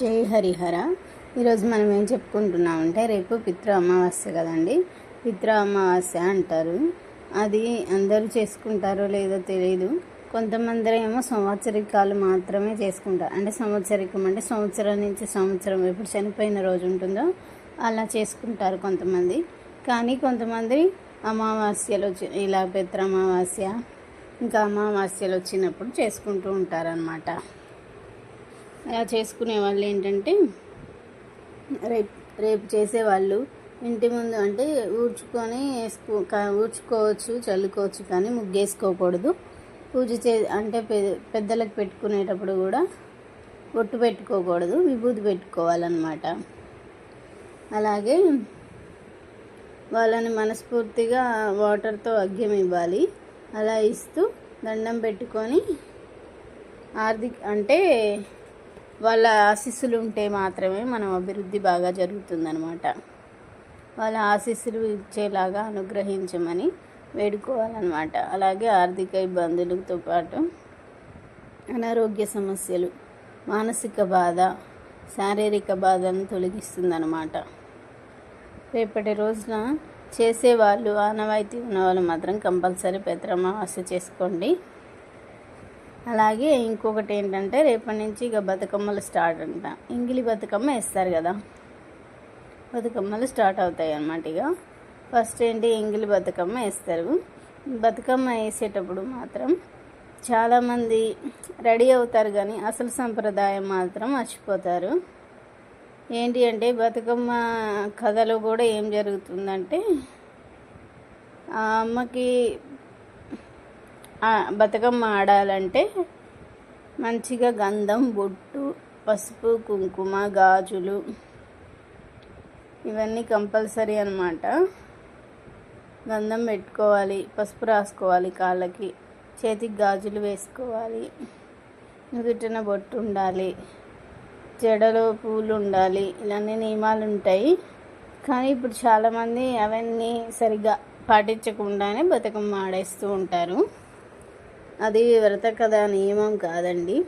జై హరిహర. ఈరోజు మనం ఏం చెప్పుకుంటున్నామంటే రేపు పితృ అమావాస్య కదండి. పితృ అమావాస్య అంటారు. అది అందరూ చేసుకుంటారో లేదో తెలియదు కొంతమంది ఏమో సంవత్సరికాలు మాత్రమే చేసుకుంటారు. అంటే సంవత్సరికం అంటే సంవత్సరం నుంచి సంవత్సరం ఎప్పుడు చనిపోయిన రోజు ఉంటుందో అలా చేసుకుంటారు కొంతమంది. కానీ కొంతమంది అమావాస్యలు వచ్చి ఇలా పితృ అమావాస్య ఇంకా అమావాస్యలు వచ్చినప్పుడు చేసుకుంటూ ఉంటారనమాట అలా చేసుకునే వాళ్ళు ఏంటంటే రేపు రేపు చేసేవాళ్ళు. ఇంటి ముందు అంటే ఊడ్చుకొని వేసుకో ఊడ్చుకోవచ్చు చల్లుకోవచ్చు కానీ ముగ్గేసుకోకూడదు. పూజ చే అంటే పె- పెద్దలకు పెట్టుకునేటప్పుడు కూడా బొట్టు పెట్టుకోకూడదు విభూతి పెట్టుకోవాలన్నమాట. అలాగే వాళ్ళని మనస్ఫూర్తిగా వాటర్తో అగ్యం ఇవ్వాలి. అలా ఇస్తూ దండం పెట్టుకొని ఆర్థిక అంటే వాళ్ళ ఆశీస్సులు ఉంటే మాత్రమే మనం అభివృద్ధి బాగా జరుగుతుందనమాట వాళ్ళ ఆశీస్సులు ఇచ్చేలాగా అనుగ్రహించమని వేడుకోవాలన్నమాట. అలాగే ఆర్థిక ఇబ్బందులతో పాటు అనారోగ్య సమస్యలు మానసిక బాధ శారీరక బాధను తొలగిస్తుందన్నమాట. రేపటి రోజున చేసేవాళ్ళు ఆనవాయితీ ఉన్న వాళ్ళు మాత్రం కంపల్సరీ పెత్రమావాస్య చేసుకోండి. అలాగే ఇంకొకటి ఏంటంటే రేపటి నుంచి ఇక బతుకమ్మలు స్టార్ట్ అంట. ఇంగిలి బతుకమ్మ వేస్తారు కదా. బతుకమ్మలు స్టార్ట్ అవుతాయి అన్నమాట ఇక. ఫస్ట్ ఏంటి ఇంగిలి బతుకమ్మ వేస్తారు. బతుకమ్మ వేసేటప్పుడు మాత్రం చాలామంది రెడీ అవుతారు కానీ అసలు సంప్రదాయం మాత్రం మర్చిపోతారు. ఏంటి అంటే బతుకమ్మ కథలో కూడా ఏం జరుగుతుందంటే ఆ అమ్మకి బతుకమ్మ ఆడాలంటే మంచిగా గంధం బొట్టు పసుపు కుంకుమ గాజులు ఇవన్నీ కంపల్సరీ అన్నమాట. గంధం పెట్టుకోవాలి పసుపు రాసుకోవాలి కాళ్ళకి చేతికి గాజులు వేసుకోవాలి నుదుటిన బొట్టు ఉండాలి జడలో పూలు ఉండాలి ఇలాంటి నియమాలు ఉంటాయి. కానీ ఇప్పుడు చాలామంది అవన్నీ సరిగ్గా పాటించకుండానే బతుకమ్మ ఆడేస్తూ ఉంటారు. అది వ్రత కథ నియమం కాదండి.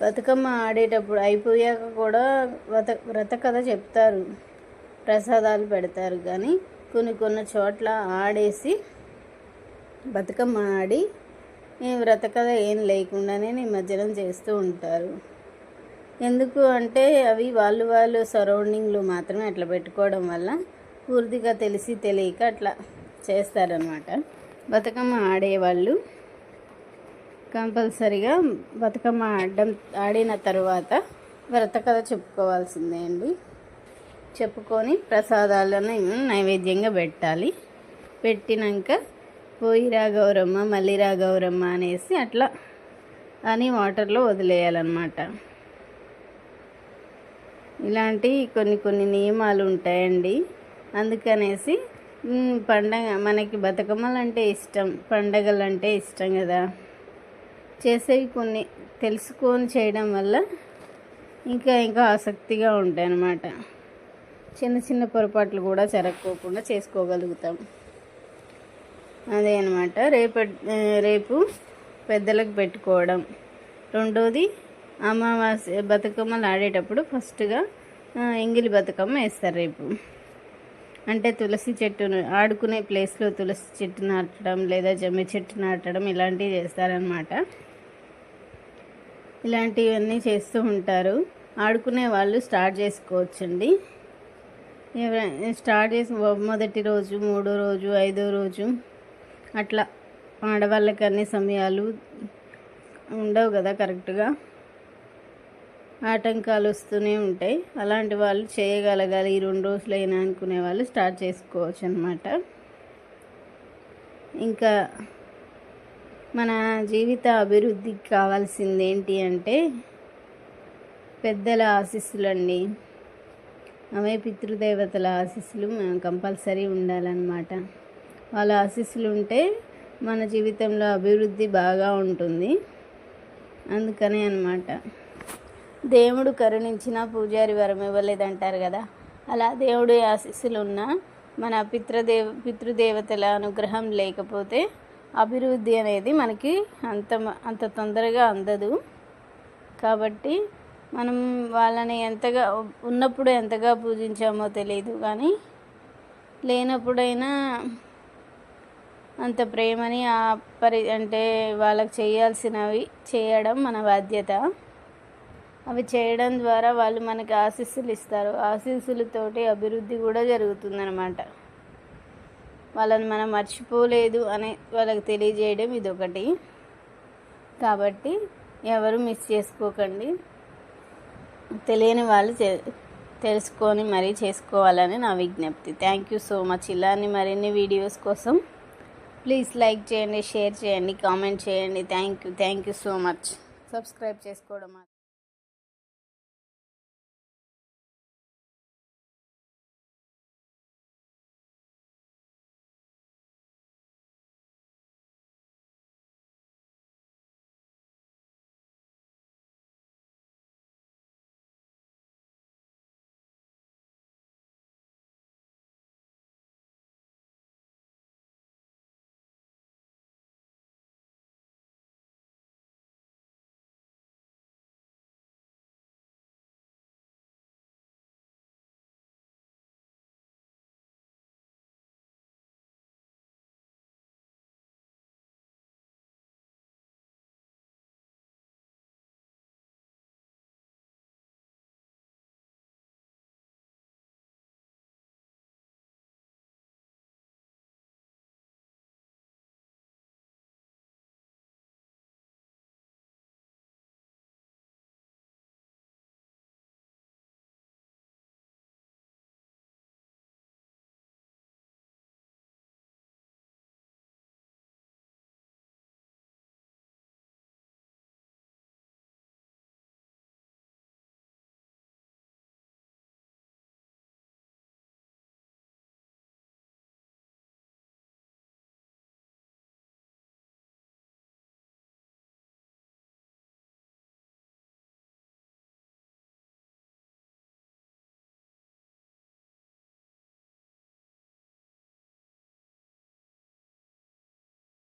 బతుకమ్మ ఆడేటప్పుడు అయిపోయాక కూడా వ్రత వ్రత కథ చెప్తారు. ప్రసాదాలు పెడతారు కానీ కొన్ని కొన్ని చోట్ల ఆడేసి బతుకమ్మ ఆడి ఈ వ్రత కథ ఏం లేకుండానే నిమజ్జనం చేస్తూ ఉంటారు. ఎందుకు అంటే అవి వాళ్ళు వాళ్ళు సరౌండింగ్లో మాత్రమే అట్లా పెట్టుకోవడం వల్ల పూర్తిగా తెలిసి తెలియక అట్లా చేస్తారనమాట బతుకమ్మ ఆడేవాళ్ళు కంపల్సరిగా బతుకమ్మ ఆడడం ఆడిన తర్వాత వ్రత కథ చెప్పుకోవాల్సిందే అండి. చెప్పుకొని ప్రసాదాలను నైవేద్యంగా పెట్టాలి. పెట్టినాక పోయిరా గౌరమ్మ మళ్ళీరా గౌరమ్మ అనేసి అట్లా అని వాటర్లో వదిలేయాలన్నమాట. ఇలాంటి కొన్ని కొన్ని నియమాలు ఉంటాయండి. అందుకనేసి పండగ మనకి బతుకమ్మలు అంటే ఇష్టం పండగలు అంటే ఇష్టం కదా. చేసేవి కొన్ని తెలుసుకొని చేయడం వల్ల ఇంకా ఇంకా ఆసక్తిగా ఉంటాయి అన్నమాట చిన్న చిన్న పొరపాట్లు కూడా జరగకోకుండా చేసుకోగలుగుతాం. అదే అనమాట రేపు రేపు పెద్దలకు పెట్టుకోవడం. రెండోది అమావాస్య బతుకమ్మలు ఆడేటప్పుడు ఫస్ట్గా ఎంగిలి బతుకమ్మ వేస్తారు రేపు. అంటే తులసి చెట్టును ఆడుకునే ప్లేస్లో తులసి చెట్టు నాటడం లేదా జమ్మి చెట్టు నాటడం ఇలాంటివి చేస్తారనమాట ఇలాంటివన్నీ చేస్తూ ఉంటారు. ఆడుకునే వాళ్ళు స్టార్ట్ చేసుకోవచ్చండి. స్టార్ట్ చేసి మొదటి రోజు మూడో రోజు ఐదో రోజు అట్లా ఆడవాళ్ళకి అన్ని సమయాలు ఉండవు కదా కరెక్ట్గా. ఆటంకాలు వస్తూనే ఉంటాయి. అలాంటి వాళ్ళు చేయగలగాలి. ఈ రెండు రోజులైనా అనుకునే వాళ్ళు స్టార్ట్ చేసుకోవచ్చు అనమాట ఇంకా మన జీవిత అభివృద్ధికి కావాల్సింది ఏంటి అంటే పెద్దల ఆశీస్సులండి. అవే పితృదేవతల ఆశీస్సులు మనం కంపల్సరీ ఉండాలన్నమాట. వాళ్ళ ఆశీస్సులు ఉంటే మన జీవితంలో అభివృద్ధి బాగా ఉంటుంది. అందుకనే అనమాట దేవుడు కరుణించిన పూజారి వరం ఇవ్వలేదంటారు కదా. అలా దేవుడి ఆశీస్సులు ఉన్నా మన పితృదేవ పితృదేవతల అనుగ్రహం లేకపోతే అభివృద్ధి అనేది మనకి అంత మ- అంత తొందరగా అందదు. కాబట్టి మనం వాళ్ళని ఎంతగా ఉన్నప్పుడు ఎంతగా పూజించామో తెలియదు కానీ లేనప్పుడైనా అంత ప్రేమని ఆ పరి అంటే వాళ్ళకి చేయాల్సినవి చేయడం మన బాధ్యత. అవి చేయడం ద్వారా వాళ్ళు మనకి ఆశీస్సులు ఇస్తారు. ఆశీస్సులతోటి అభివృద్ధి కూడా జరుగుతుందన్నమాట. వాళ్ళని మనం మర్చిపోలేదు అని వాళ్ళకి తెలియజేయడం ఇదొకటి. కాబట్టి ఎవరు మిస్ చేసుకోకండి. తెలియని వాళ్ళు తెలుసుకొని మరీ చేసుకోవాలని నా విజ్ఞప్తి. థ్యాంక్ యూ సో మచ్ ఇలాని మరిన్ని వీడియోస్ కోసం ప్లీజ్ లైక్ చేయండి షేర్ చేయండి కామెంట్ చేయండి. Thank you thank you so much subscribe చేసుకోవడం